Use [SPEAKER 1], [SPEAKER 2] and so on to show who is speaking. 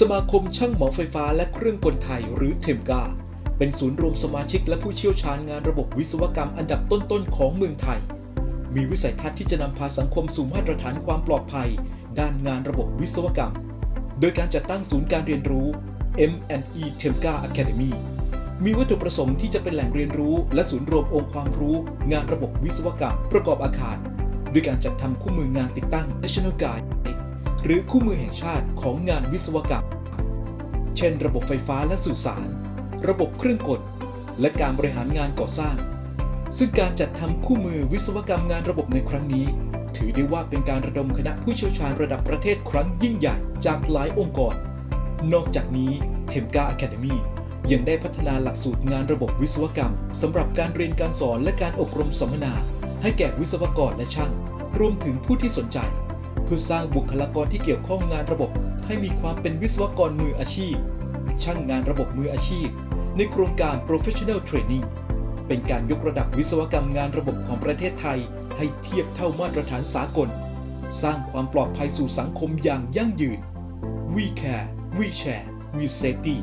[SPEAKER 1] สมาคมช่างเหมาไฟฟ้าและเครื่องกลไทยหรือเทมกาเป็นศูนย์รวมสมาชิกและผู้เชี่ยวชาญงานระบบวิศวกรรมอันดับต้นๆของเมืองไทย มีวิสัยทัศน์ที่จะนำพาสังคมสู่มาตรฐานความปลอดภัย ด้านงานระบบวิศวกรรม โดยการจัดตั้งศูนย์การเรียนรู้ M&E t e m k a Academy มีวัตถุประสงค์ที่จะเป็นแหล่งเรียนรู้และศูนย์รวมองค์ความรู้ งานระบบวิศวกรรมประกอบอาคาร ด้วยการจัดทำคู่มืองานติดตั้ง National Guide หรือคู่มือแห่งชาติของงานวิศวกรรม เช่น ระบบไฟฟ้าและสื่อสาร ระบบเครื่องกล และการบริหารงานก่อสร้าง ซึ่งการจัดทำคู่มือวิศวกรรมงานระบบในครั้งนี้ ถือได้ว่าเป็นการระดมคณะผู้เชี่ยวชาญระดับประเทศครั้งยิ่งใหญ่จากหลายองค์กร นอกจากนี้ t e m k a Academy ยังได้พัฒนาหลักสูตรงานระบบวิศวกรรมสำหรับการเรียนการสอนและการอบรมสัมมนา ให้แก่วิศวกรและช่าง รวมถึงผู้ที่สนใจ พื่อสร้างบุคลากรที่เกี่ยวข้องงานระบบ ให้มีความเป็นวิศวกรมืออาชีพ ช่างงานระบบมืออาชีพ ในโครงการ Professional Training เป็นการยกระดับวิศวกรรมงานระบบของประเทศไทย ให้เทียบเท่ามาตรฐานสากล สร้างความปลอดภัยสู่สังคมอย่างยั่งยืน We Care We Share We Safety